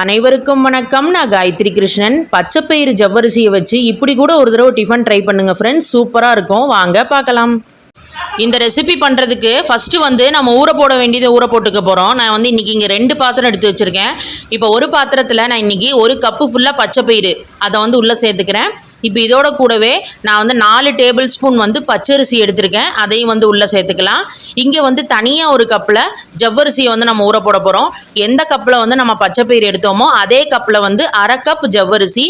அனைவருக்கும் வணக்கம். நான் காயத்ரி கிருஷ்ணன். பச்சைப்பயிறு ஜவ்வரிசியை வச்சு இப்படி கூட ஒரு தடவை டிஃபன் ட்ரை பண்ணுங்கள் ஃப்ரெண்ட்ஸ் சூப்பராக இருக்கும். வாங்க பார்க்கலாம். இந்த ரெசிபி பண்ணுறதுக்கு ஃபஸ்ட்டு வந்து நம்ம ஊற போட வேண்டியதை ஊற போட்டுக்க போகிறோம் நான் வந்து இன்றைக்கி இங்கே ரெண்டு பாத்திரம் எடுத்து வச்சுருக்கேன். இப்போ ஒரு பாத்திரத்தில் நான் இன்றைக்கி ஒரு கப்பு ஃபுல்லாக பச்சைப்பயிறு அதை வந்து உள்ளே சேர்த்துக்கிறேன். இப்போ இதோட கூடவே நான் வந்து நாலு டேபிள் ஸ்பூன் வந்து பச்சரிசி எடுத்திருக்கேன். அதையும் வந்து உள்ளே சேர்த்துக்கலாம். இங்கே வந்து தனியாக ஒரு கப்பில் ஜவ்வரிசியை வந்து நம்ம ஊற போட போகிறோம் எந்த கப்பில் வந்து நம்ம பச்சைப்பயிறு எடுத்தோமோ அதே கப்பில் வந்து அரை கப் ஜவ்வரிசி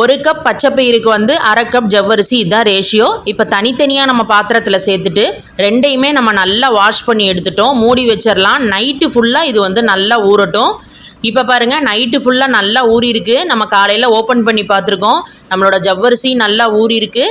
ஒரு கப் பச்சைப்பயிருக்கு வந்து அரை கப் ஜவ்வரிசி இதுதான் ரேஷியோ இப்போ தனித்தனியாக நம்ம பாத்திரத்தில் சேர்த்துட்டு ரெண்டையுமே நம்ம நல்லா வாஷ் பண்ணி எடுத்துட்டோம். மூடி வச்சிடலாம் நைட்டு ஃபுல்லாக இது வந்து நல்லா ஊறட்டும். இப்போ பாருங்கள் நைட்டு ஃபுல்லாக நல்லா ஊறியிருக்கு. நம்ம காலையில் ஓப்பன் பண்ணி பார்த்துருக்கோம். நம்மளோட ஜவ்வரிசி நல்லா ஊறியிருக்கு.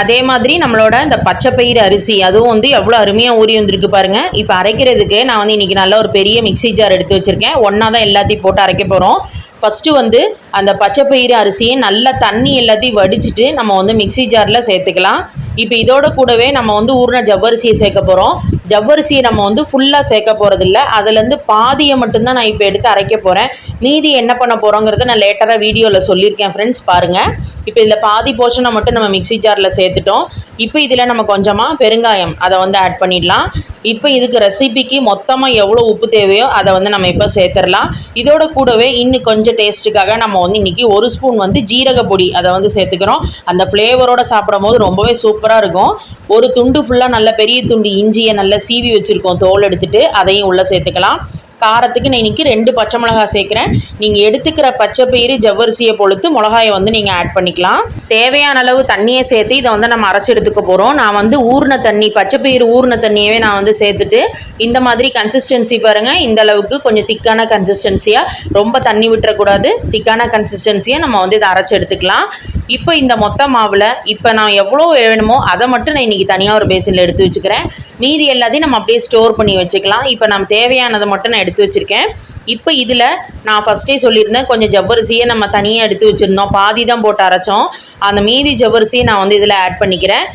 அதே மாதிரி நம்மளோட இந்த பச்சைப்பயிறு அரிசி அதுவும் வந்து எவ்வளோ அருமையாக ஊறி வந்திருக்கு பாருங்கள் இப்போ அரைக்கிறதுக்கு நான் வந்து இன்றைக்கி நல்ல ஒரு பெரிய மிக்ஸி ஜார் எடுத்து வச்சுருக்கேன். ஒன்றா தான் எல்லாத்தையும் போட்டு அரைக்க போகிறோம் ஃபஸ்ட்டு வந்து அந்த பச்சைப்பயிறு அரிசியை நல்லா தண்ணி எல்லாத்தையும் வடிச்சிட்டு நம்ம வந்து மிக்ஸி ஜாரில் சேர்த்துக்கலாம். இப்போ இதோட கூடவே நம்ம வந்து ஊறின ஜவ்வரிசியை சேர்க்க போகிறோம் ஜவ்வரிசியை நம்ம வந்து ஃபுல்லாக சேர்க்க போகிறதில்ல அதுலேருந்து பாதியை மட்டும்தான் நான் இப்போ எடுத்து அரைக்க போகிறேன் மீதி என்ன பண்ண போகிறோங்கிறத நான் லேட்டராக வீடியோவில் சொல்லியிருக்கேன் ஃப்ரெண்ட்ஸ் பாருங்கள் இப்போ இதில் பாதி போர்ஷனை மட்டும் நம்ம மிக்ஸி ஜாரில் சேர்த்துட்டோம். இப்போ இதில் நம்ம கொஞ்சமாக பெருங்காயம் அதை வந்து ஆட் பண்ணிடலாம். இப்போ இதுக்கு ரெசிபிக்கு மொத்தமாக எவ்வளோ உப்பு தேவையோ அதை வந்து நம்ம இப்போ சேர்த்துடலாம். இதோட கூடவே இன்னும் கொஞ்சம் டேஸ்ட்டுக்காக நம்ம வந்து இன்றைக்கி ஒரு ஸ்பூன் வந்து ஜீரக பொடி அதை வந்து சேர்த்துக்கிறோம். அந்த ஃப்ளேவரோடு சாப்பிடும் போது ரொம்பவே சூப்பராக இருக்கும். ஒரு துண்டு ஃபுல்லாக நல்ல பெரிய துண்டு இஞ்சியை நல்லா சீவி வச்சுருக்கோம். தோல் எடுத்துகிட்டு அதையும் உள்ளே சேர்த்துக்கலாம். காரத்துக்கு நான் இன்றைக்கி ரெண்டு பச்சை மிளகாய் சேர்க்குறேன். நீங்கள் எடுத்துக்கிற பச்சை பயிறு ஜவ்வரிசியை பொறுத்து மிளகாயை வந்து நீங்கள் ஆட் பண்ணிக்கலாம். தேவையான அளவு தண்ணியை சேர்த்து இதை வந்து நம்ம அரைச்சி எடுத்துக்க போகிறோம் நான் வந்து ஊர்ன தண்ணி பச்சை பயிறு ஊர்ன தண்ணியவே நான் வந்து சேர்த்துட்டு இந்த மாதிரி கன்சிஸ்டன்சி பாருங்கள் இந்த அளவுக்கு கொஞ்சம் திக்கான கன்சிஸ்டன்சியாக ரொம்ப தண்ணி விட்டுறக்கூடாது. திக்கான கன்சிஸ்டன்சியை நம்ம வந்து இதை அரைச்சி எடுத்துக்கலாம். இப்போ இந்த மொத்த மாவில் இப்போ நான் எவ்வளோ வேணுமோ அதை மட்டும் நான் இன்றைக்கி தனியாக ஒரு பேசினில் எடுத்து வச்சுக்கிறேன். மீதி எல்லாத்தையும் நம்ம அப்படியே ஸ்டோர் பண்ணி வச்சுக்கலாம். இப்போ நம்ம தேவையானதை மட்டும் நான் எடுத்து வச்சுருக்கேன். இப்போ இதில் நான் ஃபஸ்ட்டே சொல்லியிருந்தேன் கொஞ்சம் ஜவ்வரிசியை நம்ம தனியாக எடுத்து வச்சுருந்தோம். பாதி தான் போட்டு அரைச்சோம். அந்த மீதி ஜவ்வரிசியை நான் வந்து இதில் ஆட் பண்ணிக்கிறேன்.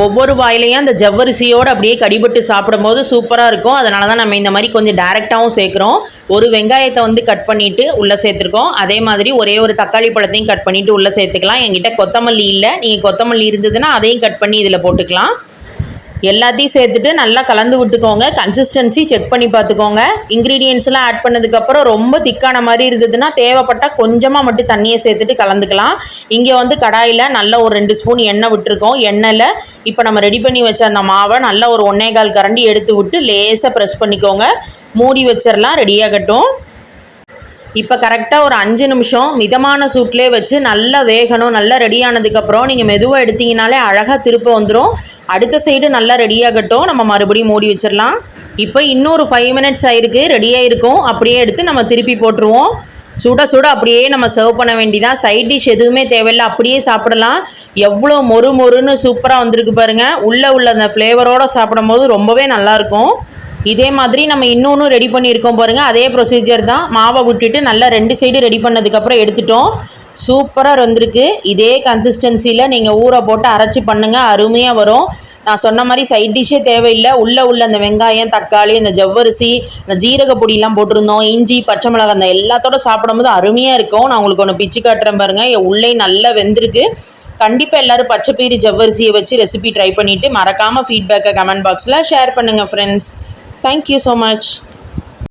ஒவ்வொரு வாயிலையும் அந்த ஜவ்வரிசியோடு அப்படியே கடிபட்டு சாப்பிடும்போது சூப்பராக இருக்கும். அதனால தான் நம்ம இந்த மாதிரி கொஞ்சம் டேரெக்டாகவும் சேர்க்குறோம். ஒரு வெங்காயத்தை வந்து கட் பண்ணிவிட்டு உள்ளே சேர்த்துருக்கோம். அதே மாதிரி ஒரே ஒரு தக்காளி பழத்தையும் கட் பண்ணிவிட்டு உள்ளே சேர்த்துக்கலாம். என்கிட்ட கொத்தமல்லி இல்லை. நீங்கள் கொத்தமல்லி இருந்ததுன்னா அதையும் கட் பண்ணி இதில் போட்டுக்கலாம். எல்லாத்தையும் சேர்த்துட்டு நல்லா கலந்து விட்டுக்கோங்க. கன்சிஸ்டன்சி செக் பண்ணி பார்த்துக்கோங்க. இன்க்ரீடியன்ஸ்லாம் ஆட் பண்ணதுக்கப்புறம் ரொம்ப திக்கான மாதிரி இருந்ததுன்னா தேவைப்பட்டால் கொஞ்சமாக மட்டும் தண்ணியை சேர்த்துட்டு கலந்துக்கலாம். இங்கே வந்து கடாயில் நல்ல ஒரு ரெண்டு ஸ்பூன் எண்ணெய் விட்டுருக்கோம். எண்ணெயில் இப்போ நம்ம ரெடி பண்ணி வச்ச அந்த மாவை நல்லா ஒரு ஒன்னே கால் கரண்டி எடுத்து விட்டு லேசாக ப்ரெஸ் பண்ணிக்கோங்க. மூடி வச்சிடலாம் ரெடியாகட்டும் இப்போ கரெக்டாக ஒரு அஞ்சு நிமிஷம் மிதமான சூட்லேயே வச்சு நல்லா வேகணும் நல்லா ரெடி ஆனதுக்கப்புறம் நீங்கள் மெதுவாக எடுத்தீங்கனாலே அழகாக திருப்ப வந்துடும் அடுத்த சைடு நல்லா ரெடியாகட்டும் நம்ம மறுபடியும் மூடி வச்சிடலாம் இப்போ இன்னொரு ஃபைவ் மினிட்ஸ் ஆயிருக்கு. ரெடியாக இருக்கும் அப்படியே எடுத்து நம்ம திருப்பி போட்டுருவோம். சுட சுட அப்படியே நம்ம சர்வ் பண்ண வேண்டிதான். சைட் டிஷ் எதுவுமே தேவையில்லை. அப்படியே சாப்பிடலாம். எவ்வளோ மொறு மொறுன்னு சூப்பராக வந்திருக்கு பாருங்கள் உள்ளே உள்ள அந்த ஃப்ளேவரோடு சாப்பிடும் போது ரொம்பவே நல்லாயிருக்கும் இதே மாதிரி நம்ம இன்னொன்று ரெடி பண்ணியிருக்கோம் பாருங்கள் அதே ப்ரொசீஜர் தான் மாவை விட்டுட்டு நல்லா ரெண்டு சைடு ரெடி பண்ணதுக்கப்புறம் எடுத்துட்டோம். சூப்பராக வந்திருக்கு. இதே கன்சிஸ்டன்சியில் நீங்கள் ஊற போட்டு அரைச்சி பண்ணுங்கள் அருமையாக வரும். நான் சொன்ன மாதிரி சைட் டிஷ்ஷே தேவையில்லை. உள்ளே உள்ள அந்த வெங்காயம் தக்காளி அந்த ஜவ்வரிசி இந்த ஜீரக பொடியெலாம் போட்டிருந்தோம். இஞ்சி பச்சை மிளகாய் அந்த எல்லாத்தோட சாப்பிடும்போது அருமையாக இருக்கும். நான் உங்களுக்கு ஒன்று பிச்சு காட்டுறேன் பாருங்கள் உள்ளே நல்லா வெந்திருக்கு. கண்டிப்பாக எல்லோரும் பச்சைப்பீரி ஜவ்வரிசியை வச்சு ரெசிபி ட்ரை பண்ணிவிட்டு மறக்காமல் ஃபீட்பேக்கை கமெண்ட் பாக்ஸில் ஷேர் பண்ணுங்கள் friends Thank you so much.